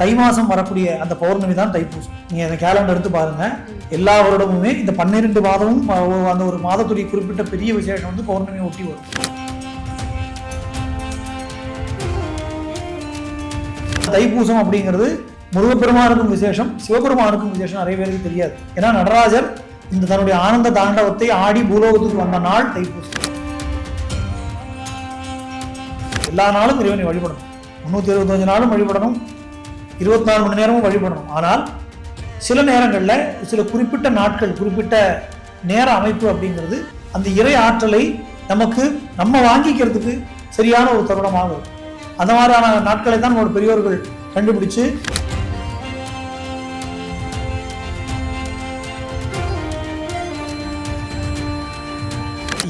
தை மாதம் வரக்கூடிய அந்த பௌர்ணமி தான் தைப்பூசம். நீங்கள் அந்த கேலண்டர் எடுத்து பாருங்க. எல்லா வருடமுமே இந்த பன்னிரெண்டு மாதமும் அந்த ஒரு மாதத்துடைய குறிப்பிட்ட பெரிய விசேஷம் வந்து பௌர்ணமி ஒட்டி வரும். தைப்பூசம் அப்படிங்கிறது முருகப்பெருமானுக்கும் விசேஷம் சிவபெருமானுக்கும் விசேஷம் நிறைய பேருக்கு தெரியாது. ஏன்னா நடராஜர் இந்த தன்னுடைய ஆனந்த தாண்டவத்தை ஆடி பூலோகத்துக்கு வந்த நாள் தைப்பூசம். எல்லா நாளும் இறைவனை வழிபடணும். முன்னூத்தி இருபத்தஞ்சு நாளும் வழிபடணும். இருபத்தி நாலு மணி நேரமும் வழிபடணும். ஆனால் சில நேரங்களில் சில குறிப்பிட்ட நாட்கள் குறிப்பிட்ட நேர அமைப்பு அப்படிங்கிறது அந்த இறை ஆற்றலை நமக்கு நம்ம வாங்கிக்கிறதுக்கு சரியான ஒரு தருணமாக இருக்கும் அந்த மாதிரியான நாட்களை தான் நம்மளோட பெரியோர்கள் கண்டுபிடிச்சு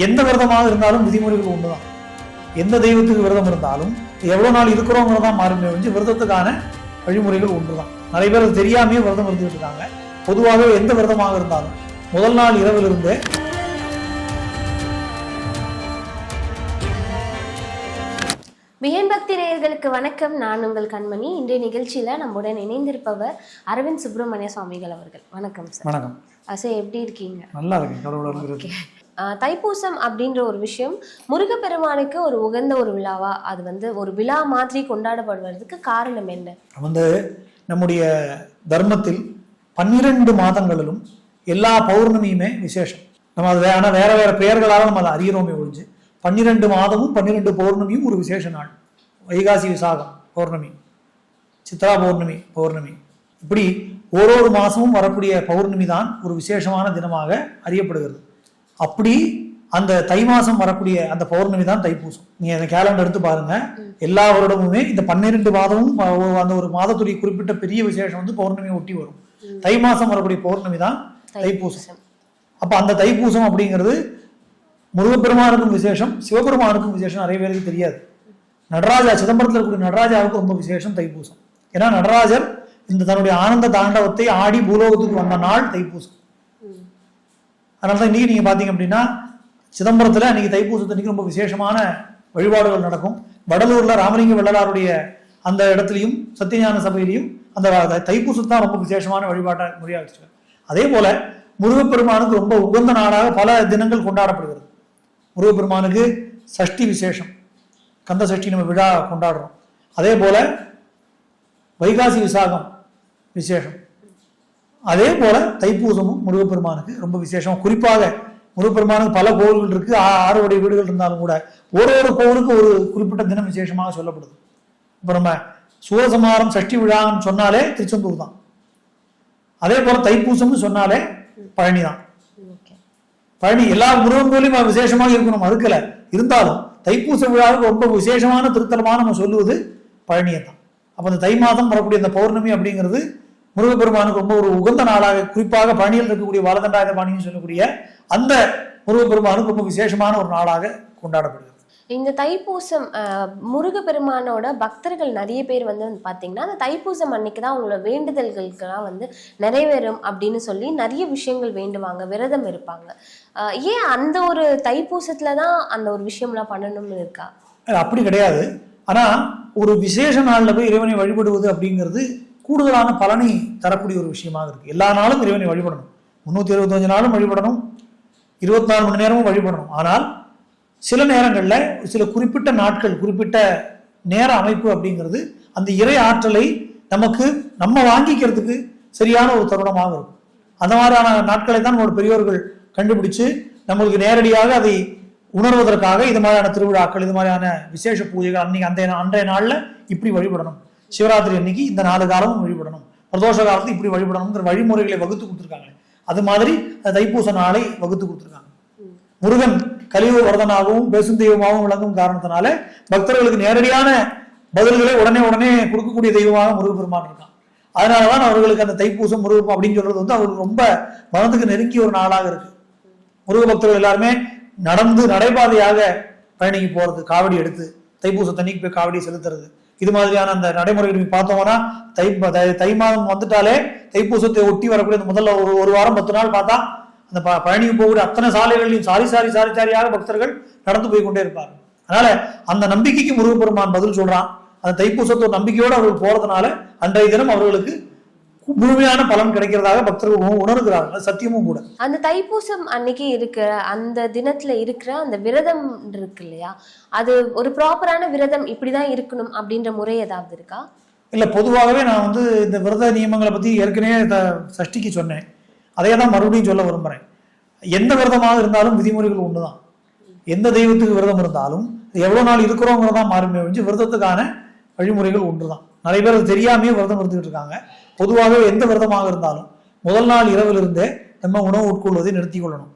எந்த விரதமாக இருந்தாலும் விதிமுறைகள் ஒண்ணுதான். எந்த தெய்வத்துக்கு விரதம் இருந்தாலும் எவ்வளவு நாள் இருக்கிறோங்கிறதான் மாறுமே வந்து விரதத்துக்கான வழிமுறைகள் ஒன்றுதான். நிறைய பேர் தெரியாமே தெரியாமையே விரதம் இருந்துட்டு இருக்காங்க. பொதுவாகவே எந்த விரதமாக இருந்தாலும் முதல் நாள் இரவிலிருந்தே வியன் பக்தி நேயர்களுக்கு வணக்கம். நான் உங்கள் கண்மணி. இன்றைய நிகழ்ச்சியில நம்முடன் இணைந்திருப்பவர் அரவிந்த் சுப்பிரமணிய சுவாமிகள் அவர்கள். வணக்கம் சார் வணக்கம். அசை எப்படி இருக்கீங்க? நல்லா இருக்கு கடவுளோட இருக்கிறது ஆஹ் தைப்பூசம் அப்படின்ற ஒரு விஷயம் முருகப்பெருமானுக்கு ஒரு உகந்த ஒரு விழாவா? அது வந்து ஒரு விழா மாதிரி கொண்டாடப்படுவதற்கு காரணம் என்ன? வந்து நம்முடைய தர்மத்தில் பன்னிரண்டு மாதங்களிலும் எல்லா பௌர்ணமியுமே விசேஷம். நம்ம அது வேற வேற வேற பெயர்களால் நம்ம அதை அறிகிறோமே ஒழிஞ்சு. பன்னிரண்டு மாதமும் பன்னிரண்டு பௌர்ணமியும் ஒரு விசேஷ நாள். வைகாசி விசாகம் பௌர்ணமி. சித்ரா பௌர்ணமி பௌர்ணமி. இப்படி ஓரொரு மாசமும் வரக்கூடிய பௌர்ணமி தான் ஒரு விசேஷமான தினமாக அறியப்படுகிறது. அப்படி அந்த தை மாசம் வரக்கூடிய அந்த பௌர்ணமி தான் தைப்பூசம். நீங்க அந்த கேலண்டர் எடுத்து பாருங்க. எல்லா வருடமுமே இந்த பன்னிரெண்டு மாதமும் அந்த ஒரு மாதத்துடைய குறிப்பிட்ட பெரிய விசேஷம் வந்து பௌர்ணமி ஒட்டி வரும். தை மாசம் வரக்கூடிய பௌர்ணமி தான் தைப்பூசம். அப்ப அந்த தைப்பூசம் அப்படிங்கிறது முருகப்பெருமானுக்கும் விசேஷம் சிவபெருமானுக்கும் விசேஷம் நிறைய பேருக்கு தெரியாது. நடராஜா சிதம்பரத்தில் இருக்கக்கூடிய நடராஜாவுக்கு ரொம்ப விசேஷம் தைப்பூசம். ஏன்னா நடராஜர் இந்த தன்னுடைய ஆனந்த தாண்டவத்தை ஆடி பூலோகத்துக்கு வந்த நாள் தைப்பூசம். அதனால தான் இன்னைக்கு நீங்க பாத்தீங்க அப்படின்னா சிதம்பரத்துல அன்றைக்கி தைப்பூசத்தன்னைக்கு ரொம்ப விசேஷமான வழிபாடுகள் நடக்கும். வடலூர்ல ராமலிங்க வெள்ளலாருடைய அந்த இடத்துலையும் சத்தியஞான சபையிலையும் அந்த தைப்பூசத்தான் ரொம்ப விசேஷமான வழிபாட்டை முறையாக அதே போல முருகப்பெருமானுக்கு ரொம்ப உகந்த நாளாக பல தினங்கள் கொண்டாடப்படுகிறது. முருகப்பெருமானுக்கு சஷ்டி விசேஷம். கந்த சஷ்டி நம்ம விழா கொண்டாடுறோம். அதே போல் வைகாசி விசாகம் விசேஷம். அதே போல் தைப்பூசமும் முருகப்பெருமானுக்கு ரொம்ப விசேஷம். குறிப்பாக முருகப்பெருமானுக்கு பல கோவில்கள் இருக்குது ஆ- உடைய வீடுகள் இருந்தாலும் கூட ஒரு ஒரு கோவிலுக்கு ஒரு குறிப்பிட்ட தினம் விசேஷமாக சொல்லப்படுது. இப்போ நம்ம சூரசமாரம் சஷ்டி விழான்னு சொன்னாலே திருச்செந்தூர் தான். அதே போல் தைப்பூசம்னு சொன்னாலே பழனி தான் பழனி எல்லா முருகன் விசேஷமாக இருக்கணும் மறுக்கல. இருந்தாலும் தைப்பூச விழாவுக்கு ரொம்ப விசேஷமான திருத்தலமாக நம்ம சொல்லுவது பழனியை தான் அப்போ இந்த தை மாதம் வரக்கூடிய அந்த பௌர்ணமி அப்படிங்கிறது முருகப்பெருமானுக்கு ரொம்ப ஒரு உகந்த நாளாக குறிப்பாக பழனியில் இருக்கக்கூடிய வலதண்டாயுத பாணின்னு சொல்லக்கூடிய அந்த முருகப்பெருமானுக்கு ரொம்ப விசேஷமான ஒரு நாளாக கொண்டாடப்படுகிறது. இந்த தைப்பூசம் முருகப்பெருமானோட பக்தர்கள் நிறைய பேர் வந்து பார்த்தீங்கன்னா பாத்தீங்கன்னா அந்த தைப்பூசம் அன்னைக்கு தான் அவங்களோட வேண்டுதல்களுக்கெல்லாம் வந்து நிறைவேறும் அப்படின்னு சொல்லி நிறைய விஷயங்கள் வேண்டுவாங்க விரதம் இருப்பாங்க. ஆஹ், ஏன் அந்த ஒரு தைப்பூசத்துல தான் அந்த ஒரு விஷயம்லாம் பண்ணணும்னு இருக்கா? அப்படி கிடையாது. ஆனா ஒரு விசேஷ நாள்ல போய் இறைவனை வழிபடுவது அப்படிங்கிறது கூடுதலான பலனை தரக்கூடிய ஒரு விஷயமாக இருக்கு. எல்லா நாளும் இறைவனை வழிபடணும். முந்நூற்றி இருபத்தஞ்சு நாளும் வழிபடணும். இருபத்தி நாலு மணி நேரமும் வழிபடணும். ஆனால் சில நேரங்களில் சில குறிப்பிட்ட நாட்கள் குறிப்பிட்ட நேர அமைப்பு அப்படிங்கிறது அந்த இறை ஆற்றலை நமக்கு நம்ம வாங்கிக்கிறதுக்கு சரியான ஒரு தருணமாக இருக்கும். அந்த மாதிரியான நாட்களை தான் நம்மளோட பெரியோர்கள் கண்டுபிடிச்சு நம்மளுக்கு நேரடியாக அதை உணர்வதற்காக இது மாதிரியான திருவிழாக்கள் இது மாதிரியான விசேஷ பூஜைகள் அன்னைக்கு அந்த அன்றைய நாளில் இப்படி வழிபடணும். சிவராத்திரி அன்னைக்கு இந்த நாலு காலமும் வழிபடணும். பிரதோஷ காலத்துல இப்படி வழிபடணுங்கிற வழிமுறைகளை வகுத்து கொடுத்துருக்காங்க. அது மாதிரி தைப்பூச நாளை வகுத்து கொடுத்துருக்காங்க. முருகன் கலியுக வரதனாகவும் பேசும் தெய்வமாகவும் விளங்கும் காரணத்தினால பக்தர்களுக்கு நேரடியான பதில்களை உடனே உடனே கொடுக்கக்கூடிய தெய்வமாக முருகப்பெருமான் இருக்கான். அதனாலதான் அவர்களுக்கு அந்த தைப்பூசம் முருகப்பம் அப்படின்னு சொல்றது வந்து அவர்களுக்கு ரொம்ப மனதுக்கு நெருங்கிய ஒரு நாளாக இருக்கு. முருக பக்தர்கள் எல்லாருமே நடந்து நடைபாதையாக பயணிக்கு போறது காவடி எடுத்து தைப்பூச தண்ணிக்கு போய் காவடி செலுத்துறது. இது மாதிரியான அந்த நடைமுறைகள் பார்த்தோம்னா தை தை- மாதம் வந்துட்டாலே தைப்பூசத்தை ஒட்டி வரக்கூடிய முதல்ல ஒரு ஒரு வாரம் பத்து நாள் பார்த்தா அந்த ப- பழனிக்கு போகக்கூடிய அத்தனை சாலைகளையும் சாரி சாரி சாரி சாரியாக பக்தர்கள் நடந்து போய் கொண்டே இருப்பார் அதனால அந்த நம்பிக்கைக்கு முருகப்பெருமான் பதில் சொல்றான். அந்த தைப்பூசத்தோட நம்பிக்கையோடு அவர்கள் போறதுனால அன்றைய தினம் அவர்களுக்கு முழுமையான பலன் கிடைக்கிறதாக பக்தர்கள் உண- உணர்கிறார்கள். சத்தியமும் கூட. அந்த தைப்பூசம் அன்னைக்கு இருக்கிற அந்த தினத்துல இருக்கிற அந்த விரதம் இருக்கு இல்லையா? அது ஒரு ப்ராப்பரான விரதம் இப்படிதான் இருக்கணும் அப்படின்ற முறை ஏதாவது இருக்கா? இல்ல பொதுவாகவே நான் வந்து இந்த விரத நியமங்களை பத்தி ஏற்கனவே சஷ்டிக்கு சொன்னேன். அதையே தான் மறுபடியும் சொல்ல விரும்புகிறேன் எந்த விரதமாக இருந்தாலும் விதிமுறைகள் ஒன்று தான் எந்த தெய்வத்துக்கு விரதம் இருந்தாலும் எவ்வளோ நாள் இருக்கிறோங்கிறதா மாறுமே ஒழிஞ்சு விரதத்துக்கான வழிமுறைகள் ஒன்று தான் நிறைய பேர் அது தெரியாமையே விரதம் இருந்துகிட்டு இருக்காங்க. பொதுவாகவே எந்த விரதமாக இருந்தாலும் முதல் நாள் இரவிலிருந்தே நம்ம உணவு உட்கொள்வதை நிறுத்தி கொள்ளணும்.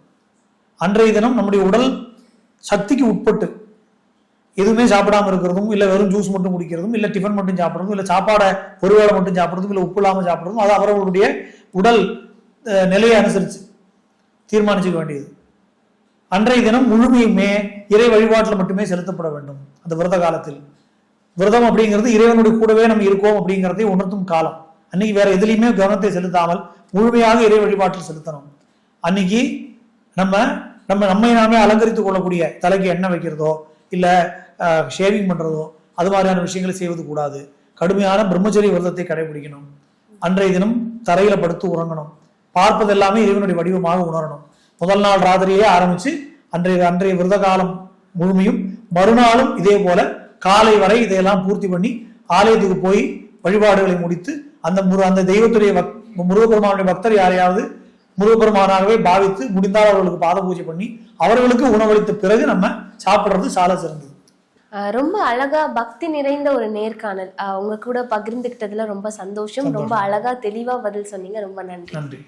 அன்றைய தினம் நம்முடைய உடல் சக்திக்கு உட்பட்டு எதுவுமே சாப்பிடாம இருக்கிறதும் இல்லை வெறும் ஜூஸ் மட்டும் குடிக்கிறதும் இல்லை டிஃபன் மட்டும் சாப்பிட்றதும் இல்லை சாப்பாடை ஒரு வேளை மட்டும் சாப்பிட்றதும் இல்லை உப்பு இல்லாமல் சாப்பிட்றதும் அது அவர்களுடைய உடல் நிலையை அனுசரித்து தீர்மானிச்சுக்க வேண்டியது. அன்றைய தினம் முழுமையுமே இறை வழிபாட்டில் மட்டுமே செலுத்தப்பட வேண்டும். அந்த விரத காலத்தில். விரதம் அப்படிங்கிறது இறைவனுடைய கூடவே நம்ம இருக்கோம் அப்படிங்கிறதை உணர்த்தும் காலம். அன்னைக்கு வேற எதுலையுமே கவனத்தை செலுத்தாமல் முழுமையாக இறை வழிபாட்டில் செலுத்தணும். அன்னைக்கு நம்ம நம்ம நம்மை நாமே அலங்கரித்துக் கொள்ளக்கூடிய தலைக்கு எண்ணெய் வைக்கிறதோ இல்லை ஷேவிங் பண்றதோ அது மாதிரியான விஷயங்களை செய்வது கூடாது. கடுமையான பிரம்மச்சரிய விரதத்தை கடைபிடிக்கணும். அன்றைய தினம் தரையில படுத்து உறங்கணும். பார்ப்பது எல்லாமே இறைவனுடைய வடிவமாக உணரணும். முதல் நாள் ராத்திரியே ஆரம்பிச்சு அன்றைய அன்றைய விரத காலம் முழுமையும் மறுநாளும் இதே போல காலை வரை இதையெல்லாம் பூர்த்தி பண்ணி ஆலயத்துக்கு போய் வழிபாடுகளை முடித்து அந்த முரு அந்த தெய்வத்துடைய பக்- முருகப்பெருமானுடைய பக்தர் யாரையாவது முருகப்பெருமானாகவே பாவித்து முடிந்தால் அவர்களுக்கு பாத பூஜை பண்ணி அவர்களுக்கு உணவளித்த பிறகு நம்ம சாப்பிடுறது சால சிறந்தது. ரொம்ப அழகா பக்தி நிறைந்த ஒரு நேர்காணல். உங்க கூட பகிர்ந்துக்கிட்டதுல ரொம்ப சந்தோஷம். ரொம்ப அழகா தெளிவா பதில் சொன்னீங்க. ரொம்ப நன்றி. நன்றி.